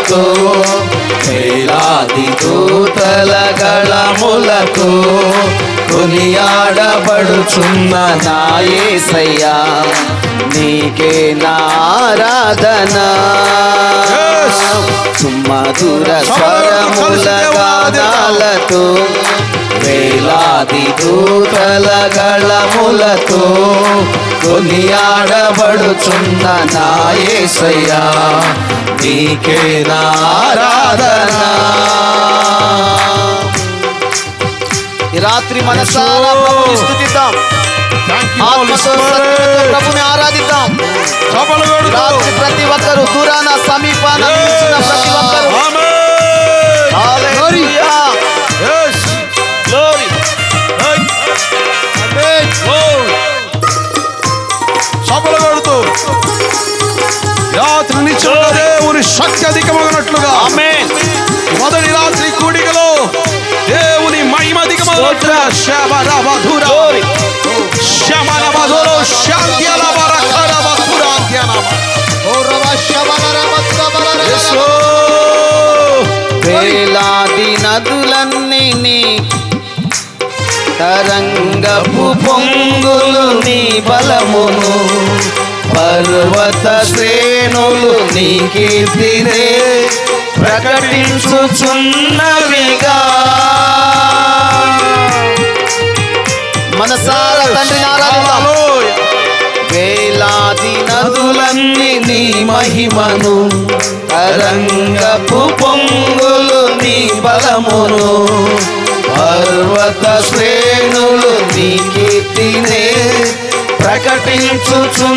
ధ్వజములతో వేలాది దూతల గళములతో కొనియాడబడుచున్న నాయసయ్యా నీకే నారాధనా సుమధుర స్వ గానాలతో వేలాది దూతల గళములతో కొనియాడబడుచున్న నా యేసయ్యా నీకే నారాధన. ఈ రాత్రి మనసారా ప్రభుని ఆత్మతో Spirit. ప్రభుని ఆరాధిద్దాం. రాత్రి ప్రతి ఒక్కరు దూరాన సమీపాన ప్రతి ఒక్కరు Amen. Hallelujah Yes. Glory Hey. Glory. చప్పలు కొడుతూ. రాత్రి నిత్యముగా దేవుని శక్తి అధికమగినట్లుగా ఆమేన్ మొదటి రాత్రి కూడికలో దేవుని మహిమ అధికమగినట్లుగా శబరవధుర గ్లోరీ శమనవధులో శాంత్యలవరకరవధురాంత్యనవ. నదులన్నీ తరంగపు పొంగులు నీ బలమును పర్వత శ్రేణులు నీ కీర్తిరే ప్రకటించుచున్నవిగా. మనసారా తండ్రి నారాయణ. నదులన్నీ నీ మహిమను తరంగపు పొంగులు నీ బలమును పర్వత శ్రేణులు నీ కీర్తినే ప్రకటించుచున్నవిగా.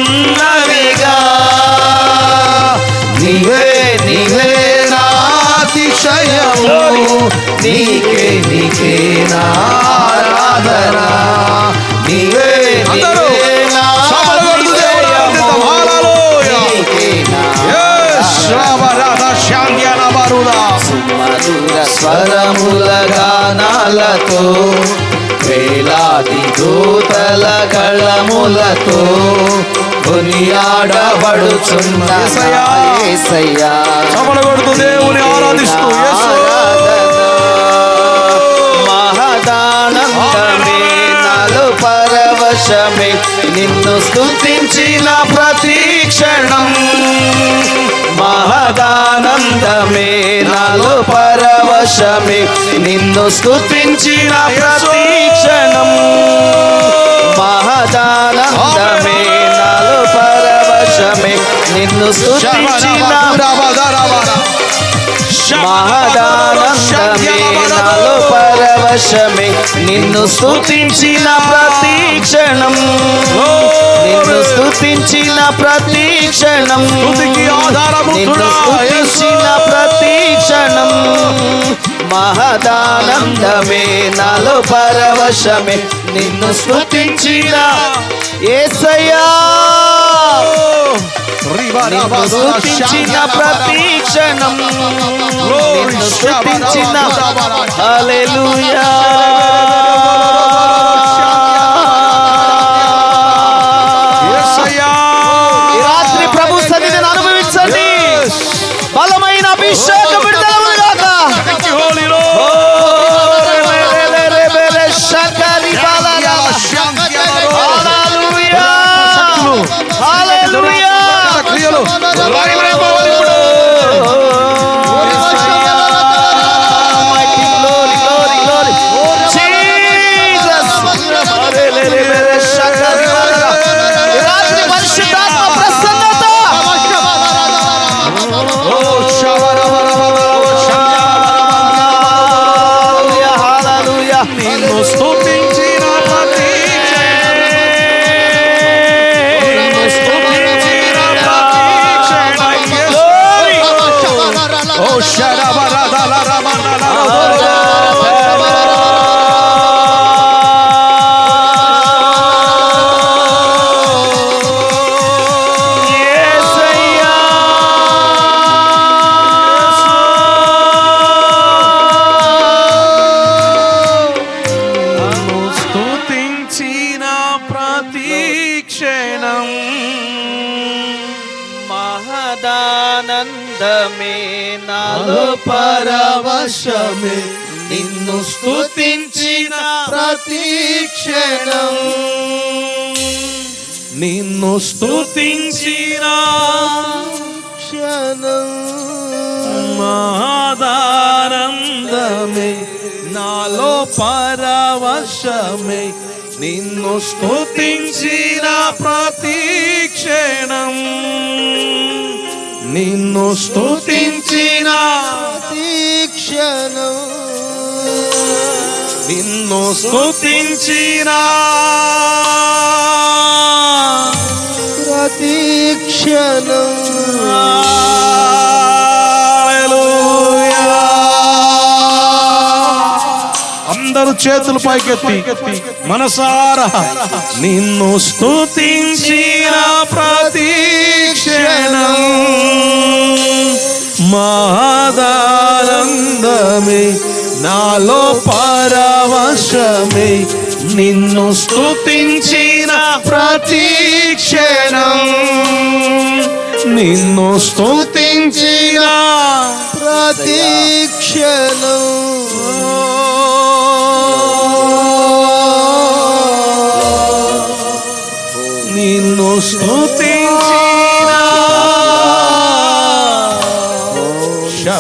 నీవే నీవే నాతిశయము నీకే నీకే. స్వరముల గానాలతో వేలాది దూతల గళములతో కొనియాడబడుచున్న కొడుతూ దేవుని ఆరాధిస్తూ. మహదానందమే నాలో పరవశమే నిన్ను స్తుతించిన ప్రతి క్షణం. మహదానందమే నాలో పరవశమే నిన్ను స్తుతించిన ప్రతి క్షణం మహదానందమే నాలో పరవశమే నిన్ను శబరవధురవధుర. మహదానందమే నాలో పరవశమే నిన్ను స్తుతించిన ప్రతి క్షణం నిన్ను స్తుతించిన ప్రతి క్షణం స్తుతికి ఆధారభూతుడా, నిన్ను క్షణం మహదానందమే నాలో పరవశమే నిన్ను స్తుతించిన ఏసయ్యా నిన్ను స్తుతించిన ప్రతి క్షణం నిన్ను స్తుతించిన హల్లెలూయా రాత్రి ప్రభు సన్నిధిని అనుభవించండి బలమైన అభిషేకం বলো మహదానందమే నాలో పరవశమే. నిన్ను స్తుతించిన ప్రతీక్షణం నిన్ను స్తుతించిన క్షణం. మాదారందమే నాలో పరవశమే. నిన్ను స్తుతించిన ప్రతీక్షణం నిన్ను స్తుతించిన. ప్రతి క్షణం. నిన్ను స్తుతించిన. ప్రతి క్షణం. అందరూ చేతులు పైకెత్తి మనసారా. నిన్ను స్తుతించిన ప్రతి క్షణం మాదానందమే నాలో పరవశమే నిన్ను స్తుతించిన ప్రతీక్షణం నిన్ను స్తుతించిన ప్రతీక్షణం నిన్ను స్తుతించిన